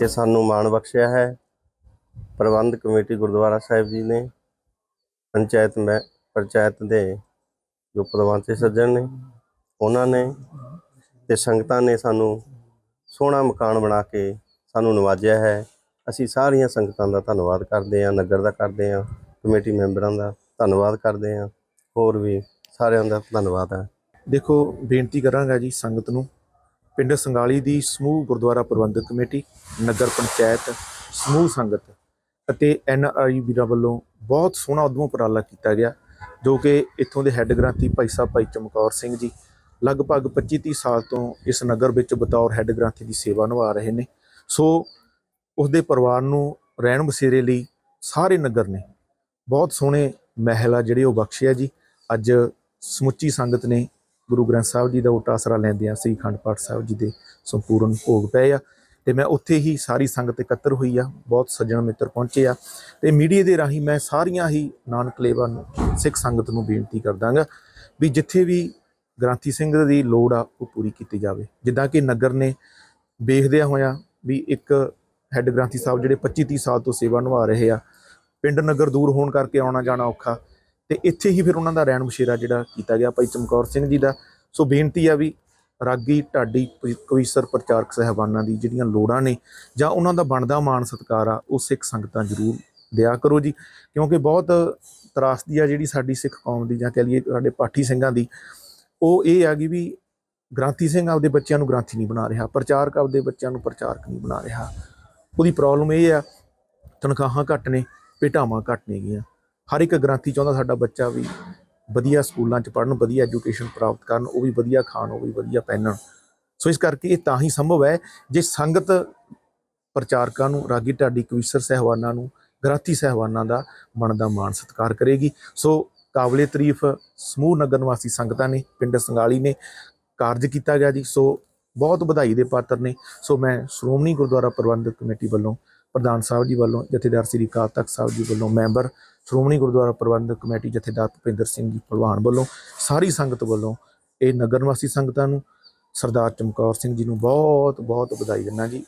ਤੇ ਸਾਨੂੰ ਮਾਣ ਬਖਸ਼ਿਆ ਹੈ। ਪ੍ਰਬੰਧ ਕਮੇਟੀ ਗੁਰਦੁਆਰਾ ਸਾਹਿਬ ਜੀ ਨੇ ਪੰਚਾਇਤ ਮੈਂ, ਪੰਚਾਇਤ ਦੇ ਜੋ ਪ੍ਰਬੰਧ ਸੱਜਣ ਨੇ, ਉਹਨਾਂ ਨੇ ਤੇ ਸੰਗਤਾਂ ਨੇ ਸਾਨੂੰ ਸੋਹਣਾ ਮਕਾਨ ਬਣਾ ਕੇ ਸਾਨੂੰ ਨਵਾਜਿਆ ਹੈ। ਅਸੀਂ ਸਾਰੀਆਂ ਸੰਗਤਾਂ ਦਾ ਧੰਨਵਾਦ ਕਰਦੇ ਹਾਂ, ਨਗਰ ਦਾ ਕਰਦੇ ਹਾਂ, ਕਮੇਟੀ ਮੈਂਬਰਾਂ ਦਾ ਧੰਨਵਾਦ ਕਰਦੇ ਹਾਂ। ਹੋਰ ਵੀ ਸਾਰਿਆਂ ਦਾ ਧੰਨਵਾਦ ਹੈ। ਦੇਖੋ, ਬੇਨਤੀ ਕਰਾਂਗਾ ਜੀ ਸੰਗਤ ਨੂੰ ਪਿੰਡ ਸੰਗਾਲੀ ਦੀ ਸਮੂਹ ਗੁਰਦੁਆਰਾ ਪ੍ਰਬੰਧਕ ਕਮੇਟੀ, ਨਗਰ ਪੰਚਾਇਤ, ਸਮੂਹ ਸੰਗਤ ਅਤੇ ਐਨ ਆਈ ਵੀਰਾਂ ਵੱਲੋਂ ਬਹੁਤ ਸੋਹਣਾ ਉਦਮ ਉਪਰਾਲਾ ਕੀਤਾ ਗਿਆ, ਜੋ ਕਿ ਇੱਥੋਂ ਦੇ ਹੈੱਡ ਗ੍ਰੰਥੀ ਭਾਈ ਸਾਹਿਬ, ਭਾਈ ਚਮਕੌਰ ਸਿੰਘ ਜੀ ਲਗਭਗ 25-30 ਸਾਲ ਤੋਂ ਇਸ ਨਗਰ ਵਿੱਚ ਬਤੌਰ ਹੈੱਡ ਗ੍ਰੰਥੀ ਦੀ ਸੇਵਾ ਨਿਭਾ ਰਹੇ ਨੇ। ਸੋ ਉਸਦੇ ਪਰਿਵਾਰ ਨੂੰ ਰਹਿਣ ਬਸੇਰੇ ਲਈ ਸਾਰੇ ਨਗਰ ਨੇ ਬਹੁਤ ਸੋਹਣੇ ਮਹਿਲ ਆ ਜਿਹੜੇ ਉਹ ਬਖਸ਼ਿਆ ਜੀ। ਅੱਜ ਸਮੁੱਚੀ ਸੰਗਤ ਨੇ ਗੁਰੂ ਗ੍ਰੰਥ ਸਾਹਿਬ ਜੀ ਦਾ ਓਟ ਆਸਰਾ ਲੈਂਦਿਆਂ ਸ੍ਰੀ ਅਖੰਡ ਪਾਠ ਸਾਹਿਬ ਜੀ ਦੇ ਸੰਪੂਰਨ ਭੋਗ ਪਏ ਆ ਤੇ ਮੈਂ ਉੱਥੇ ਹੀ ਸਾਰੀ ਸੰਗਤ ਇਕੱਤਰ ਹੋਈ ਆ, ਬਹੁਤ ਸੱਜਣ ਮਿੱਤਰ ਪਹੁੰਚੇ ਆ ਤੇ ਮੀਡੀਆ ਦੇ ਰਾਹੀਂ ਮੈਂ ਸਾਰੀਆਂ ਹੀ ਨਾਨਕ ਲੇਵਾ ਨੂੰ, ਸਿੱਖ ਸੰਗਤ ਨੂੰ ਬੇਨਤੀ ਕਰਦਾਂਗਾ ਵੀ ਜਿੱਥੇ ਵੀ ਗ੍ਰਾਂਥੀ ਸਿੰਘ ਦੀ ਲੋੜ ਆ, ਉਹ ਪੂਰੀ ਕੀਤੀ ਜਾਵੇ। ਜਿੱਦਾਂ ਕਿ ਨਗਰ ਨੇ ਵੇਖਦਿਆਂ ਹੋਇਆਂ ਵੀ ਇੱਕ ਹੈੱਡ ਗ੍ਰਾਂਥੀ ਸਾਹਿਬ ਜਿਹੜੇ 25 30 ਸਾਲ ਤੋਂ ਸੇਵਾ ਨਿਭਾ ਰਹੇ ਆ, ਪਿੰਡ ਨਗਰ ਦੂਰ ਹੋਣ ਕਰਕੇ ਆਉਣਾ ਜਾਣਾ ਔਖਾ ਤੇ ਇੱਥੇ ਹੀ ਫਿਰ ਉਹਨਾਂ ਦਾ ਰਹਿਣ ਬਸੇਰਾ ਜਿਹੜਾ ਕੀਤਾ ਗਿਆ ਭਾਈ ਚਮਕੌਰ ਸਿੰਘ ਜੀ ਦਾ। ਸੋ ਬੇਨਤੀ ਆ ਵੀ ਰਾਗੀ ਢਾਡੀ ਪ- ਕਵੀਸ਼ਰ ਪ੍ਰਚਾਰਕ ਸਹਿਬਾਨਾਂ ਦੀ ਜਿਹੜੀਆਂ ਲੋੜਾਂ ਨੇ ਜਾਂ ਉਹਨਾਂ ਦਾ ਬਣਦਾ ਮਾਣ ਸਤਿਕਾਰ ਆ, ਉਹ ਸਿੱਖ ਸੰਗਤਾਂ ਜ਼ਰੂਰ ਦਿਆ ਕਰੋ ਜੀ। ਕਿਉਂਕਿ ਬਹੁਤ ਤਰਾਸਦੀ ਆ ਜਿਹੜੀ ਸਾਡੀ ਸਿੱਖ ਕੌਮ ਦੀ ਜਾਂ ਕਹ ਲਈਏ ਸਾਡੇ ਪਾਠੀ ਸਿੰਘਾਂ ਦੀ, ਉਹ ਇਹ ਆ ਗਈ ਵੀ ਗ੍ਰਾਂਥੀ ਸਿੰਘ ਆਪਦੇ ਬੱਚਿਆਂ ਨੂੰ ਗ੍ਰਾਂਥੀ ਨਹੀਂ ਬਣਾ ਰਿਹਾ, ਪ੍ਰਚਾਰਕ ਆਪਦੇ ਬੱਚਿਆਂ ਨੂੰ ਪ੍ਰਚਾਰਕ ਨਹੀਂ ਬਣਾ ਰਿਹਾ। ਉਹਦੀ ਪ੍ਰੋਬਲਮ ਇਹ ਆ, ਤਨਖਾਹਾਂ ਘੱਟ ਨੇ, ਭੇਟਾਵਾਂ ਘੱਟ ਨੇਗੀਆਂ ਹਰ ਇੱਕ ਗ੍ਰਾਂਥੀ ਚਾਹੁੰਦਾ ਸਾਡਾ ਬੱਚਾ ਵੀ ਵਧੀਆ ਸਕੂਲਾਂ 'ਚ ਪੜ੍ਹਨ, ਵਧੀਆ ਐਜੂਕੇਸ਼ਨ ਪ੍ਰਾਪਤ ਕਰਨ, ਉਹ ਵੀ ਵਧੀਆ ਖਾਣ, ਉਹ ਵੀ ਵਧੀਆ ਪਹਿਨਣ। ਸੋ ਇਸ ਕਰਕੇ ਇਹ ਤਾਂ ਹੀ ਸੰਭਵ ਹੈ ਜੇ ਸੰਗਤ ਪ੍ਰਚਾਰਕਾਂ ਨੂੰ, ਰਾਗੀ ਢਾਡੀ ਕਵੀਸ਼ਰ ਸਹਿਬਾਨਾਂ ਨੂੰ, ਗ੍ਰਾਂਥੀ ਸਹਿਬਾਨਾਂ ਦਾ ਮਨ ਦਾ ਮਾਣ ਸਤਿਕਾਰ ਕਰੇਗੀ। ਸੋ ਕਾਬਲੇ ਤਾਰੀਫ ਸਮੂਹ ਨਗਰ ਨਿਵਾਸੀ ਸੰਗਤਾਂ ਨੇ, ਪਿੰਡ ਸੰਗਾਲੀ ਨੇ ਕਾਰਜ ਕੀਤਾ ਗਿਆ ਜੀ। ਸੋ ਬਹੁਤ ਵਧਾਈ ਦੇ ਪਾਤਰ ਨੇ। ਸੋ ਮੈਂ ਸ਼੍ਰੋਮਣੀ ਗੁਰਦੁਆਰਾ ਪ੍ਰਬੰਧਕ ਕਮੇਟੀ ਵੱਲੋਂ ਪ੍ਰਧਾਨ ਸਾਹਿਬ ਜੀ ਵੱਲੋਂ, ਜਥੇਦਾਰ ਸ੍ਰੀ ਅਕਾਲ ਤਖਤ ਸਾਹਿਬ ਜੀ ਵੱਲੋਂ, ਮੈਂਬਰ ਸ਼੍ਰੋਮਣੀ ਗੁਰਦੁਆਰਾ ਪ੍ਰਬੰਧਕ ਕਮੇਟੀ ਜਥੇਦਾਰ ਭੁਪਿੰਦਰ ਸਿੰਘ ਜੀ ਭਲਵਾਨ ਵੱਲੋਂ, ਸਾਰੀ ਸੰਗਤ ਵੱਲੋਂ, ਇਹ ਨਗਰ ਨਿਵਾਸੀ ਸੰਗਤਾਂ ਨੂੰ, ਸਰਦਾਰ ਚਮਕੌਰ ਸਿੰਘ ਜੀ ਨੂੰ ਬਹੁਤ ਬਹੁਤ ਵਧਾਈ ਦਿੰਦਾ ਜੀ।